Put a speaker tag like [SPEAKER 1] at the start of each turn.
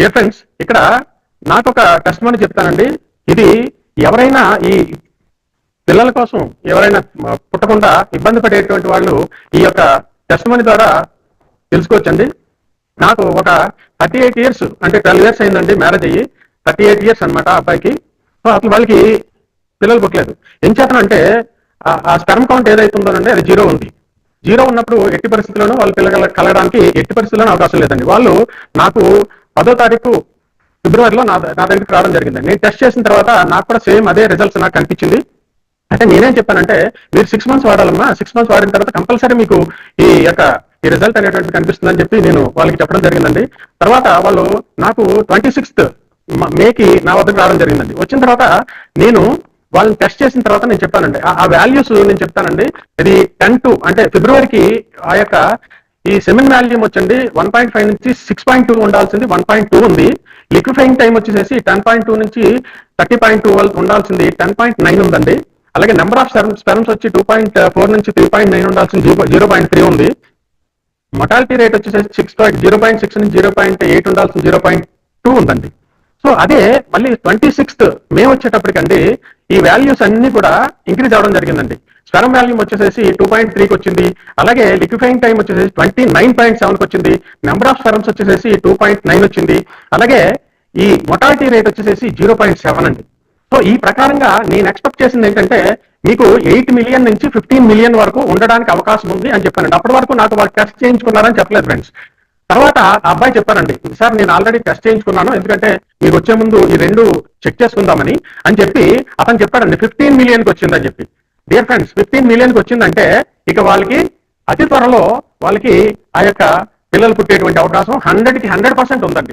[SPEAKER 1] Dear friends ఇక్కడ నాకు ఒక కస్టమర్ చెప్తానండి. ఇది ఎవరైనా ఈ పిల్లల కోసం ఎవరైనా పుట్టకుండా ఇబ్బంది పడేటువంటి వాళ్ళు ఈ యొక్క టెస్ట్మని ద్వారా తెలుసుకోవచ్చండి. నాకు ఒక థర్టీ ఎయిట్ ఇయర్స్ అంటే ట్వెల్వ్ ఇయర్స్ అయిందండి మ్యారేజ్ అయ్యి. థర్టీ ఎయిట్ ఇయర్స్ అనమాట అబ్బాయికి. సో అసలు వాళ్ళకి పిల్లలు పుట్టలేదు. ఏం చేతనంటే ఆ- ఆ స్పెర్మ్ కౌంట్ ఏదైతుందోనండి అది జీరో ఉంది. జీరో ఉన్నప్పుడు ఎట్టి పరిస్థితుల్లోనూ వాళ్ళు పిల్లలు కలగడానికి ఎట్టి పరిస్థితుల్లోనూ అవకాశం లేదండి. వాళ్ళు నాకు పదో తారీఖు ఫిబ్రవరిలో నా నా దగ్గరికి రావడం జరిగింది. నేను టెస్ట్ చేసిన తర్వాత నాకు కూడా సేమ్ అదే రిజల్ట్స్ నాకు కనిపించింది. అంటే నేనేం చెప్పానంటే మీరు సిక్స్ మంత్స్ వాడాలమ్మా సిక్స్ మంత్స్ వాడిన తర్వాత కంపల్సరీ మీకు ఈ యొక్క ఈ రిజల్ట్ అనేటువంటి కనిపిస్తుందని చెప్పి నేను వాళ్ళకి చెప్పడం జరిగిందండి. తర్వాత వాళ్ళు నాకు ట్వంటీ సిక్స్త్ మేకి నా వద్దకు రావడం జరిగిందండి. వచ్చిన తర్వాత నేను వాళ్ళని టెస్ట్ చేసిన తర్వాత నేను చెప్పానండి. ఆ- ఆ వాల్యూస్ నేను చెప్తానండి. ఇది టెన్ టు అంటే ఫిబ్రవరికి ఆ యొక్క ఈ సెమిన్ వాల్యూమ్ వచ్చండి వన్ పాయింట్ ఫైవ్ నుంచి సిక్స్ పాయింట్ టూ ఉండాల్సింది వన్ పాయింట్ టూ ఉంది. లిక్విఫైయింగ్ టైం వచ్చేసి టెన్ పాయింట్ టూ నుంచి థర్టీ పాయింట్ టూ ఉండాల్సింది టెన్ పాయింట్ నైన్ ఉందండి. అలాగే నెంబర్ ఆఫ్ స్పెరమ్స్ వచ్చి టూ పాయింట్ ఫోర్ నుంచి త్రీ పాయింట్ నైన్ ఉండాల్సింది జీరో పాయింట్ త్రీ ఉంది. మొటాలిటీ రేట్ వచ్చేసి six point zero point six నుంచి జీరో పాయింట్ ఎయిట్ ఉండాల్సింది జీరో పాయింట్ టూ ఉందండి. సో అదే మళ్ళీ ట్వంటీ సిక్స్త్ మే వచ్చేటప్పటికండి ఈ వాల్యూస్ అన్ని కూడా ఇంక్రీజ్ అవ్వడం జరిగిందండి. స్పెరం వాల్యూమ్ వచ్చేసేసి టూ పాయింట్ త్రీకి వచ్చింది. అలాగే లిక్విఫైయింగ్ టైం వచ్చేసి ట్వంటీ నైన్ పాయింట్ సెవెన్కి వచ్చింది. నెంబర్ ఆఫ్ స్పెరమ్స్ వచ్చేసేసి టూ పాయింట్ నైన్ వచ్చింది. అలాగే ఈ మొటాలిటీ రేట్ వచ్చేసేసి జీరో పాయింట్ సెవెన్ అండి. సో ఈ ప్రకారంగా నేను ఎక్స్పెక్ట్ చేసింది ఏంటంటే మీకు ఎయిట్ మిలియన్ నుంచి ఫిఫ్టీన్ మిలియన్ వరకు ఉండడానికి అవకాశం ఉంది అని చెప్పానండి. అప్పటి వరకు నాకు వాళ్ళు టెస్ట్ చేయించుకున్నారని చెప్పలేదు ఫ్రెండ్స్ తర్వాత ఆ అబ్బాయి చెప్పారండి సార్ నేను ఆల్రెడీ టెస్ట్ చేయించుకున్నాను. ఎందుకంటే మీరు వచ్చే ముందు ఈ రెండు చెక్ చేసుకుందామని అని చెప్పి అతను చెప్పాడండి ఫిఫ్టీన్ మిలియన్కి వచ్చిందని చెప్పి. డియర్ ఫ్రెండ్స్ ఫిఫ్టీన్ మిలియన్కి వచ్చిందంటే ఇక వాళ్ళకి అతి త్వరలో వాళ్ళకి ఆ యొక్క పిల్లలు పుట్టేటువంటి అవకాశం హండ్రెడ్కి హండ్రెడ్ పర్సెంట్ ఉందండి.